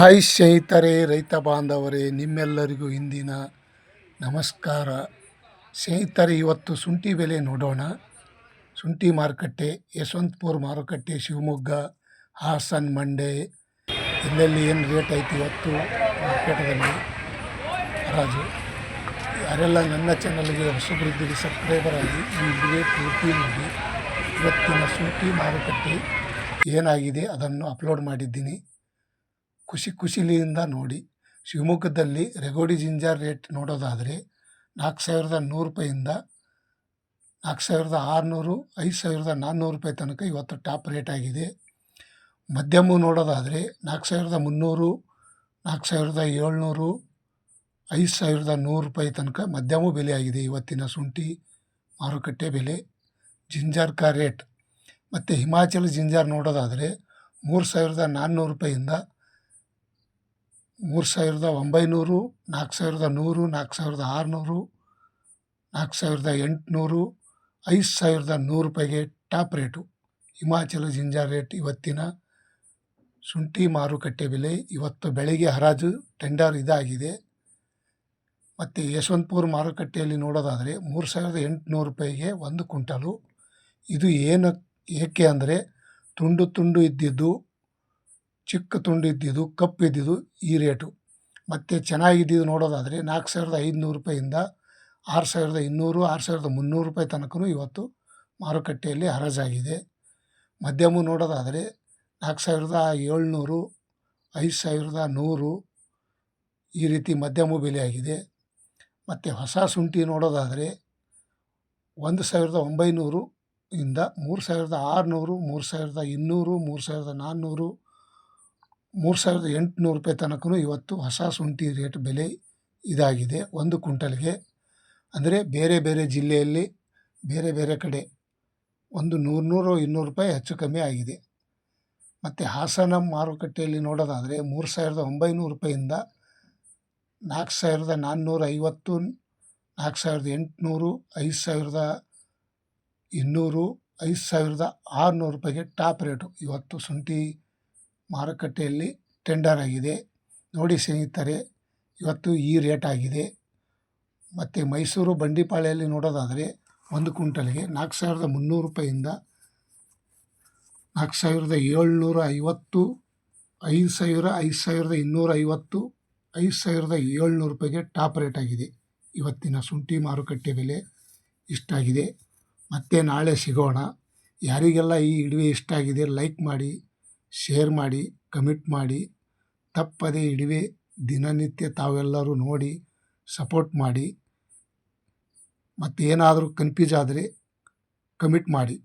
Hi ಸ್ನೇಹಿತರೆ, ರೈತ ಬಾಂಧವರೇ, ನಿಮ್ಮೆಲ್ಲರಿಗೂ ಇಂದಿನ ನಮಸ್ಕಾರ. ಸ್ನೇಹಿತರೆ, ಇವತ್ತು ಶುಂಠಿ ಬೆಲೆ ನೋಡೋಣ. ಶುಂಠಿ ಮಾರುಕಟ್ಟೆ, ಯಶವಂತಪುರ ಮಾರುಕಟ್ಟೆ, ಶಿವಮೊಗ್ಗ, ಹಾಸನ್ ಮಂಡೆ ಇಲ್ಲೆಲ್ಲಿ ಏನು ರೇಟ್ ಐತಿ ಇವತ್ತು ಮಾರ್ಕೆಟದಲ್ಲಿ ಹರಾಜು ಯಾರೆಲ್ಲ ನನ್ನ ಚಾನಲ್ಗೆ ಹೊಸಬರಿದ್ದೀರಿ, ಸಬ್ಸ್ಕ್ರೈಬರ್ ಆಗಿ ಈ ಪೂರ್ತಿ ನೋಡಿ. ಇವತ್ತಿನ ಶುಂಠಿ ಮಾರುಕಟ್ಟೆ ಏನಾಗಿದೆ ಅದನ್ನು ಅಪ್ಲೋಡ್ ಮಾಡಿದ್ದೀನಿ. ಖುಷಿ ಖುಷಿಲಿಯಿಂದ ನೋಡಿ. ಶಿವಮೊಗ್ಗದಲ್ಲಿ ರೆಗೋಡಿ ಜಿಂಜರ್ ರೇಟ್ ನೋಡೋದಾದರೆ ನಾಲ್ಕು ಸಾವಿರದ ನೂರು ರೂಪಾಯಿಂದ ನಾಲ್ಕು ಸಾವಿರದ ಆರುನೂರು, ಐದು ಸಾವಿರದ ನಾನ್ನೂರು ರೂಪಾಯಿ ತನಕ ಇವತ್ತು ಟಾಪ್ ರೇಟ್ ಆಗಿದೆ. ಮಧ್ಯಮ ನೋಡೋದಾದರೆ ನಾಲ್ಕು ಸಾವಿರದ ಮುನ್ನೂರು, ನಾಲ್ಕು ಸಾವಿರದ ಏಳ್ನೂರು, ಐದು ಸಾವಿರದ ನೂರು ರೂಪಾಯಿ ತನಕ ಮಧ್ಯಮ ಬೆಲೆ ಆಗಿದೆ. ಇವತ್ತಿನ ಶುಂಠಿ ಮಾರುಕಟ್ಟೆ ಬೆಲೆ, ಜಿಂಜರ್ ಕಾ ರೇಟ್ ಮತ್ತು ಹಿಮಾಚಲ ಜಿಂಜರ್ ನೋಡೋದಾದರೆ ಮೂರು ಸಾವಿರದ ನಾನ್ನೂರು ರೂಪಾಯಿಂದ ಮೂರು ಸಾವಿರದ ಒಂಬೈನೂರು, ನಾಲ್ಕು ಸಾವಿರದ ನೂರು, ನಾಲ್ಕು ಸಾವಿರದ ಆರುನೂರು, ನಾಲ್ಕು ಸಾವಿರದ ಎಂಟುನೂರು, ಐದು ಸಾವಿರದ ನೂರು ರೂಪಾಯಿಗೆ top rate. Himachal ginger rate ಇವತ್ತಿನ ಶುಂಠಿ ಮಾರುಕಟ್ಟೆ ಬೆಲೆ ಇವತ್ತು ಬೆಳಗ್ಗೆ ಹರಾಜು ಟೆಂಡರ್ ಇದಾಗಿದೆ. ಮತ್ತು ಯಶವಂತಪುರ ಮಾರುಕಟ್ಟೆಯಲ್ಲಿ ನೋಡೋದಾದರೆ ಮೂರು ಸಾವಿರದ ಎಂಟುನೂರು ರೂಪಾಯಿಗೆ ಒಂದು ಕುಂಟಲು ಇದು ಏನು ಏಕೆ ಅಂದರೆ ತುಂಡು ತುಂಡು ಇದ್ದಿದ್ದು ಚಿಕ್ಕ ತುಂಡಿದ್ದಿದ್ದು ಕಪ್ಪು ಇದ್ದಿದ್ದು ಈ ರೇಟು. ಮತ್ತು ಚೆನ್ನಾಗಿದ್ದಿದ್ದು ನೋಡೋದಾದರೆ ನಾಲ್ಕು ಸಾವಿರದ ಐದುನೂರು ರೂಪಾಯಿಂದ ಆರು ಸಾವಿರದ ಇನ್ನೂರು, ಆರು ಸಾವಿರದ ಮುನ್ನೂರು ರೂಪಾಯಿ ತನಕನೂ ಇವತ್ತು ಮಾರುಕಟ್ಟೆಯಲ್ಲಿ ಹರಾಜಾಗಿದೆ ಮಧ್ಯಮ ನೋಡೋದಾದರೆ ನಾಲ್ಕು ಸಾವಿರದ ಏಳ್ನೂರು, ಐದು ಸಾವಿರದ ನೂರು ಈ ರೀತಿ ಮಧ್ಯಮ ಬೆಲೆ ಆಗಿದೆ ಮತ್ತು ಹೊಸ ಶುಂಠಿ ನೋಡೋದಾದರೆ ಒಂದು ಸಾವಿರದ ಒಂಬೈನೂರು ಇಂದ ಮೂರು ಸಾವಿರದ ಆರುನೂರು, ಮೂರು ಸಾವಿರದ ಇನ್ನೂರು, ಮೂರು ಸಾವಿರದ ನಾನ್ನೂರು ಮೂರು ಸಾವಿರದ ಎಂಟುನೂರು ರೂಪಾಯಿ ತನಕನೂ ಇವತ್ತು ಹೊಸ ಶುಂಠಿ ರೇಟ್ ಬೆಲೆ ಇದಾಗಿದೆ. ಒಂದು ಕುಂಟಲ್ಗೆ ಅಂದರೆ ಬೇರೆ ಬೇರೆ ಜಿಲ್ಲೆಯಲ್ಲಿ ಬೇರೆ ಬೇರೆ ಕಡೆ ಒಂದು ನೂರು ನೂರು, ಇನ್ನೂರು ರೂಪಾಯಿ ಹೆಚ್ಚು ಕಮ್ಮಿ ಆಗಿದೆ. ಮತ್ತು ಹಾಸನ ಮಾರುಕಟ್ಟೆಯಲ್ಲಿ ನೋಡೋದಾದರೆ ಮೂರು ಸಾವಿರದ ಒಂಬೈನೂರು ರೂಪಾಯಿಂದ ನಾಲ್ಕು ಸಾವಿರದ ನಾನ್ನೂರ ಐವತ್ತು ನಾಲ್ಕು ಸಾವಿರದ ಎಂಟುನೂರು, ಐದು ಸಾವಿರದ ಇನ್ನೂರು, ಐದು ಸಾವಿರದ ಆರುನೂರು ರೂಪಾಯಿಗೆ ಟಾಪ್ ರೇಟು ಇವತ್ತು ಶುಂಠಿ ಮಾರುಕಟ್ಟೆಯಲ್ಲಿ ಟೆಂಡರ್ ಆಗಿದೆ. ನೋಡಿ ಸ್ನೇಹಿತರೆ, ಇವತ್ತು ಈ ರೇಟ್ ಆಗಿದೆ. ಮತ್ತು ಮೈಸೂರು ಬಂಡಿಪಾಳ್ಯಲ್ಲಿ ನೋಡೋದಾದರೆ ಒಂದು ಕ್ವಿಂಟಲ್ಗೆ ನಾಲ್ಕು ಸಾವಿರದ ಮುನ್ನೂರು ರೂಪಾಯಿಂದ ನಾಲ್ಕು ಸಾವಿರದ ಏಳ್ನೂರ ಐವತ್ತು ಐದು ಸಾವಿರ, ಐದು ಸಾವಿರದ ಇನ್ನೂರ ಐವತ್ತು ಐದು ಸಾವಿರದ ಏಳ್ನೂರು ರೂಪಾಯಿಗೆ ಟಾಪ್ ರೇಟ್ ಆಗಿದೆ. ಇವತ್ತಿನ ಶುಂಠಿ ಮಾರುಕಟ್ಟೆ ಬೆಲೆ ಇಷ್ಟಾಗಿದೆ. ಮತ್ತೆ ನಾಳೆ ಸಿಗೋಣ. ಯಾರಿಗೆಲ್ಲ ಈ ಇಡುವೆ ಇಷ್ಟ ಆಗಿದೆ ಲೈಕ್ ಮಾಡಿ. ಶೇರ್ ಮಾಡಿ, ಕಮಿಟ್ ಮಾಡಿ, ತಪ್ಪದೇ ಇಡುವೆ ದಿನನಿತ್ಯ ತಾವೆಲ್ಲರೂ ನೋಡಿ, ಸಪೋರ್ಟ್ ಮಾಡಿ, ಮತ್ತೇನಾದರೂ ಕನ್ಫ್ಯೂಸ್ ಆದರೆ ಕಮಿಟ್ ಮಾಡಿ.